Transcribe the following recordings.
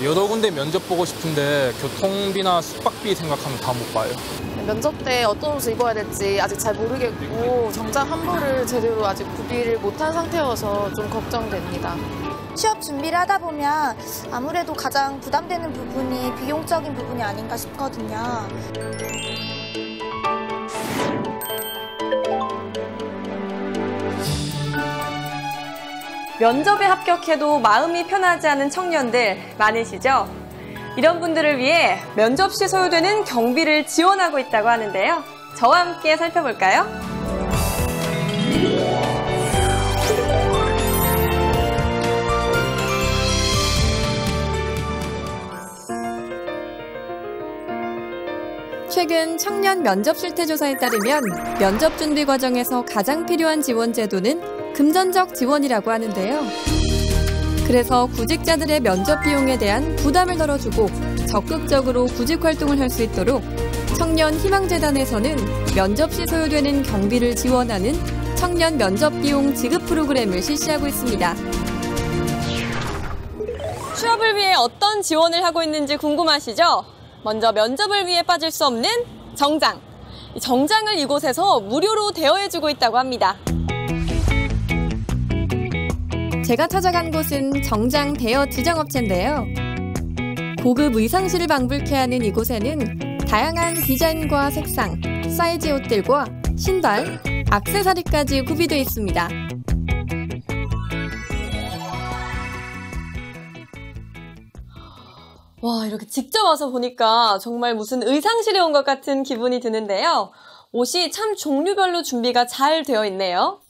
여러 군데 면접 보고 싶은데 교통비나 숙박비 생각하면 다 못 봐요. 면접 때 어떤 옷을 입어야 될지 아직 잘 모르겠고 정장 한 벌을 제대로 아직 구비를 못한 상태여서 좀 걱정됩니다. 취업 준비를 하다 보면 아무래도 가장 부담되는 부분이 비용적인 부분이 아닌가 싶거든요. 면접에 합격해도 마음이 편하지 않은 청년들 많으시죠? 이런 분들을 위해 면접 시 소요되는 경비를 지원하고 있다고 하는데요. 저와 함께 살펴볼까요? 최근 청년 면접 실태 조사에 따르면 면접 준비 과정에서 가장 필요한 지원 제도는 금전적 지원이라고 하는데요. 그래서 구직자들의 면접 비용에 대한 부담을 덜어주고 적극적으로 구직 활동을 할 수 있도록 청년 희망재단에서는 면접 시 소요되는 경비를 지원하는 청년 면접 비용 지급 프로그램을 실시하고 있습니다. 취업을 위해 어떤 지원을 하고 있는지 궁금하시죠? 먼저 면접을 위해 빠질 수 없는 정장. 이 정장을 이곳에서 무료로 대여해주고 있다고 합니다. 제가 찾아간 곳은 정장 대여 지정업체인데요. 고급 의상실을 방불케 하는 이곳에는 다양한 디자인과 색상, 사이즈의 옷들과 신발, 악세사리까지 구비되어 있습니다. 와, 이렇게 직접 와서 보니까 정말 무슨 의상실에 온 것 같은 기분이 드는데요. 옷이 참 종류별로 준비가 잘 되어 있네요.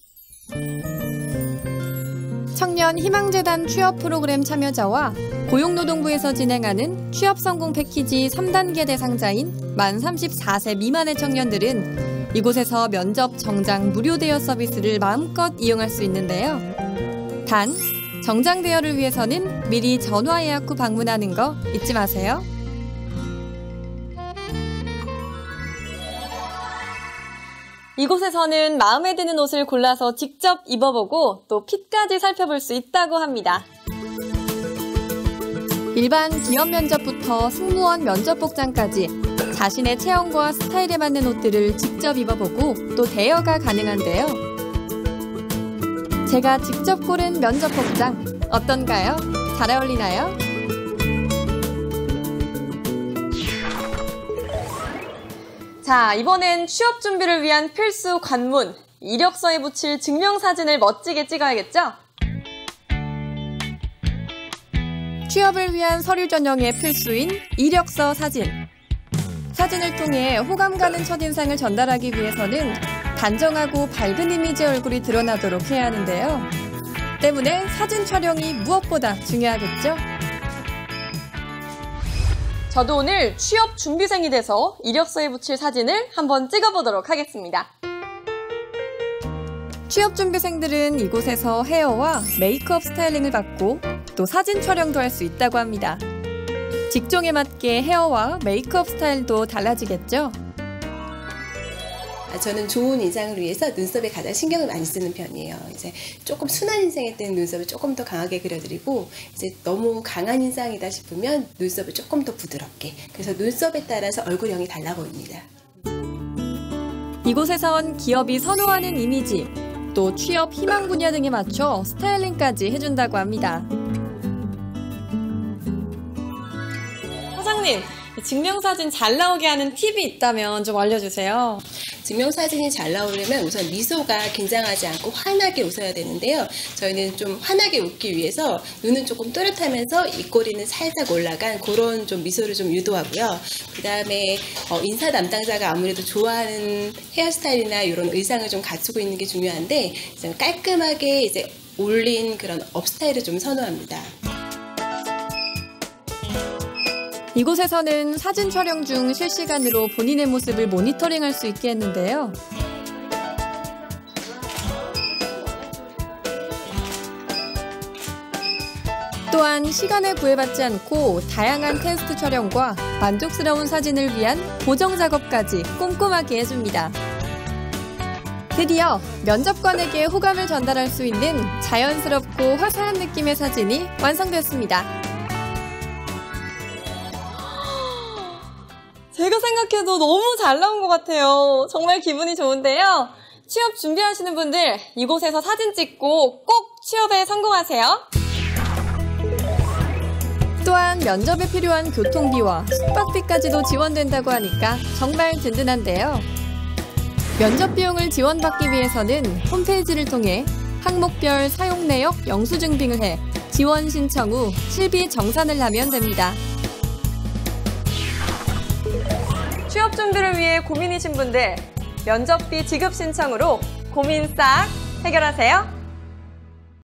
청년 희망재단 취업 프로그램 참여자와 고용노동부에서 진행하는 취업 성공 패키지 3단계 대상자인 만 34세 미만의 청년들은 이곳에서 면접 정장 무료 대여 서비스를 마음껏 이용할 수 있는데요. 단, 정장 대여를 위해서는 미리 전화 예약 후 방문하는 거 잊지 마세요. 이곳에서는 마음에 드는 옷을 골라서 직접 입어보고 또 핏까지 살펴볼 수 있다고 합니다. 일반 기업 면접부터 승무원 면접 복장까지 자신의 체형과 스타일에 맞는 옷들을 직접 입어보고 또 대여가 가능한데요. 제가 직접 고른 면접 복장 어떤가요? 잘 어울리나요? 자, 이번엔 취업 준비를 위한 필수 관문, 이력서에 붙일 증명사진을 멋지게 찍어야겠죠? 취업을 위한 서류 전형의 필수인 이력서 사진. 사진을 통해 호감 가는 첫인상을 전달하기 위해서는 단정하고 밝은 이미지 얼굴이 드러나도록 해야 하는데요. 때문에 사진 촬영이 무엇보다 중요하겠죠? 저도 오늘 취업 준비생이 돼서 이력서에 붙일 사진을 한번 찍어보도록 하겠습니다. 취업 준비생들은 이곳에서 헤어와 메이크업 스타일링을 받고 또 사진 촬영도 할 수 있다고 합니다. 직종에 맞게 헤어와 메이크업 스타일도 달라지겠죠? 아, 저는 좋은 인상을 위해서 눈썹에 가장 신경을 많이 쓰는 편이에요. 이제 조금 순한 인상일 때는 눈썹을 조금 더 강하게 그려드리고 이제 너무 강한 인상이다 싶으면 눈썹을 조금 더 부드럽게. 그래서 눈썹에 따라서 얼굴형이 달라 보입니다. 이곳에선 기업이 선호하는 이미지, 또 취업 희망 분야 등에 맞춰 스타일링까지 해준다고 합니다. 사장님, 증명사진 잘 나오게 하는 팁이 있다면 좀 알려주세요. 증명사진이 잘 나오려면 우선 미소가 긴장하지 않고 환하게 웃어야 되는데요. 저희는 좀 환하게 웃기 위해서 눈은 조금 또렷하면서 입꼬리는 살짝 올라간 그런 좀 미소를 좀 유도하고요. 그 다음에 어, 인사 담당자가 아무래도 좋아하는 헤어스타일이나 이런 의상을 좀 갖추고 있는 게 중요한데 깔끔하게 이제 올린 그런 업 스타일을 좀 선호합니다. 이곳에서는 사진 촬영 중 실시간으로 본인의 모습을 모니터링할 수 있게 했는데요. 또한 시간에 구애받지 않고 다양한 테스트 촬영과 만족스러운 사진을 위한 보정 작업까지 꼼꼼하게 해줍니다. 드디어 면접관에게 호감을 전달할 수 있는 자연스럽고 화사한 느낌의 사진이 완성되었습니다. 제가 생각해도 너무 잘 나온 것 같아요. 정말 기분이 좋은데요. 취업 준비하시는 분들 이곳에서 사진 찍고 꼭 취업에 성공하세요. 또한 면접에 필요한 교통비와 숙박비까지도 지원된다고 하니까 정말 든든한데요. 면접 비용을 지원받기 위해서는 홈페이지를 통해 항목별 사용 내역 영수증 등을 해 지원 신청 후 실비 정산을 하면 됩니다. 취업 준비를 위해 고민이신 분들 면접비 지급 신청으로 고민 싹 해결하세요.